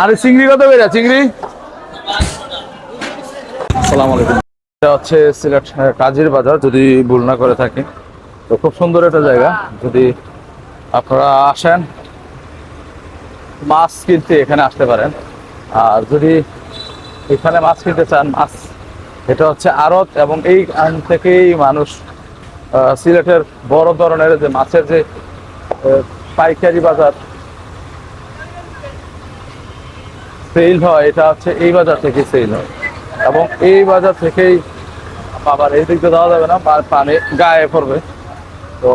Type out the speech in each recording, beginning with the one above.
আর চিংড়ি কত বেরা চিংড়ি? আসসালামু আলাইকুম। এটা হচ্ছে সিলেট কাজীর বাজার যদি ভুল না করে থাকি তো খুব সুন্দর একটা জায়গা। যদি আপনারা আসেন মাছ কিনতে এখানে আসতে পারেন। আর যদি এখানে মাছ কিনতে চান মাছ এটা হচ্ছে আড়ত এবং এই আইন থেকেই মানুষ সিলেটের বড় ধরনের যে মাছের যে পাইকারি বাজার সেল হয়, এটা হচ্ছে এই বাজার থেকে সেল হয়। এবং এই বাজার থেকেই আবার এই দিক দিয়ে দেওয়া যাবে না পানি গায়ে পড়বে। তো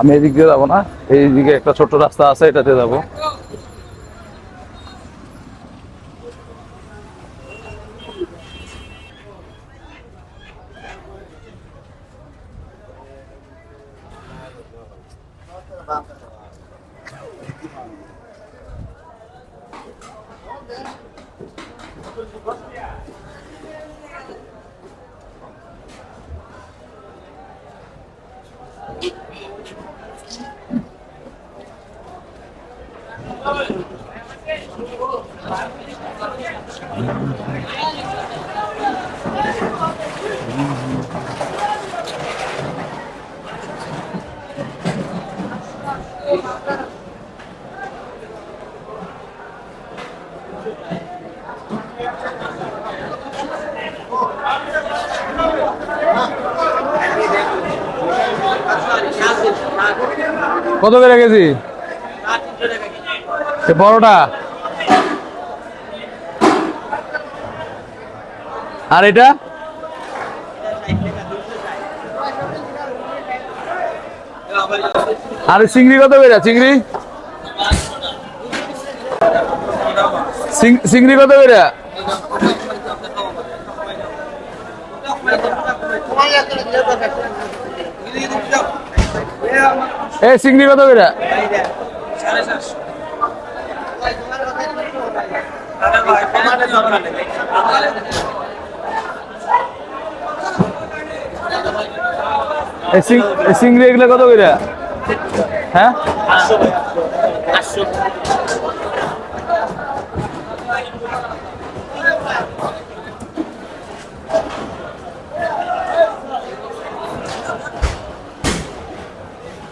আমি এই দিক দিয়ে যাব না, এই দিকে একটা ছোট রাস্তা আছে, এটাতে যাব। Yeah. কত করে সে বড়টা? আর এটা? আর চিংড়ি কত করে? চিংড়ি? চিংড়ি কত করে? এ চিংড়ি কত করে? চিংড়ি এগুলো কত করে? হ্যাঁ?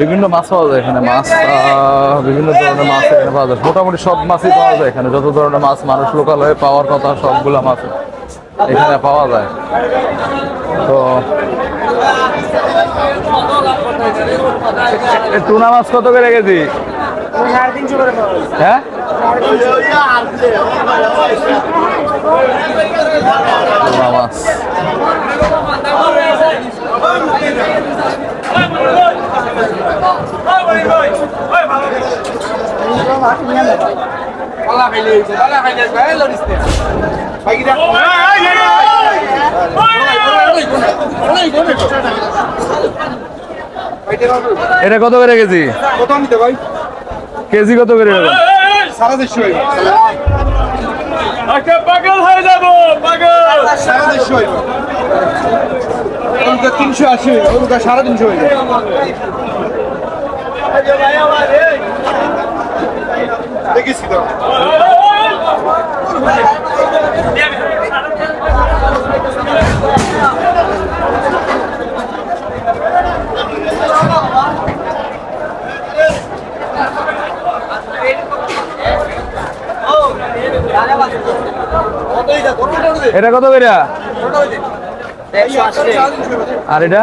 বিভিন্ন মাছ পাওয়া যায় এখানে, মাছ বিভিন্ন ধরনের মাছ এখানে পাওয়া যায়। মোটামুটি সব মাছই পাওয়া যায় এখানে, যত ধরনের মাছ মানুষ লোকাল হয়ে পাওয়ার কথা, সবগুলা মাছ এখানে পাওয়া যায়। তো টুনা মাছ কত করে কেজি? হ্যাঁ? টুনা মাছ। এটা কত করে কেজি? কত ভাই কেজি কত করে সারা হইব পাগল সারা দেড়শো তিনশো আশি সাড়ে তিনশো দেখিস এটা কত করে আর এটা?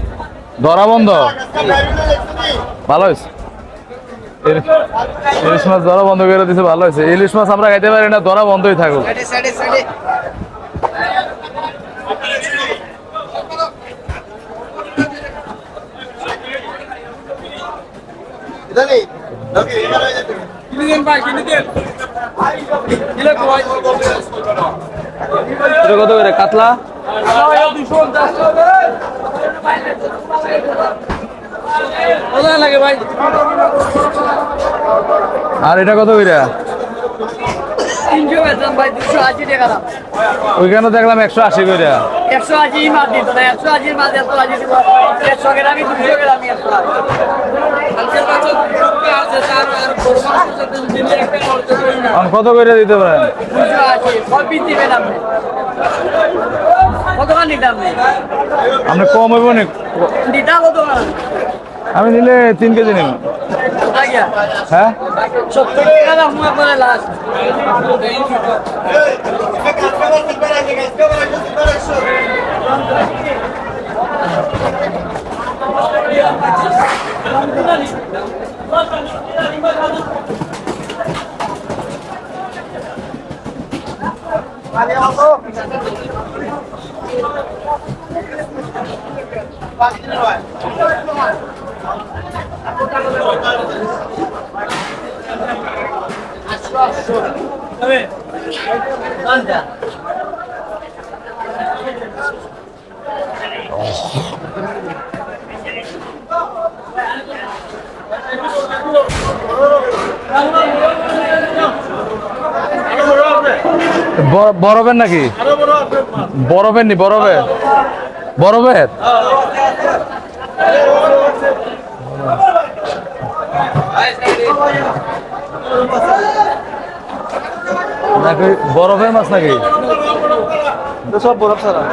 ধরা বন্ধ। ভালো হয়েছে। ইলিশ মাছ ধরা বন্ধ করে দিছে ভালো হয়েছে। ইলিশ মাছ আমরা খাইতে পারি না ধরা বন্ধই থাকুক। কত করে? কাতলা? আর এটা কত করে ওইখানে দেখলাম একশো আশি করে একশো আশি মাছ দিত না একশো আশির মাছ এত আশি দিব। একশো গ্রামই দুশো গ্রামই একশো কত করে দিতে পারেন? আপনি কম হইব নি। আমি নিলে তিন কেজি নিব। হ্যাঁ? বরফের নাকি? বরফের নি বরফের বরফের নাকি বরফের মাছ নাকি? সব বরফ সারা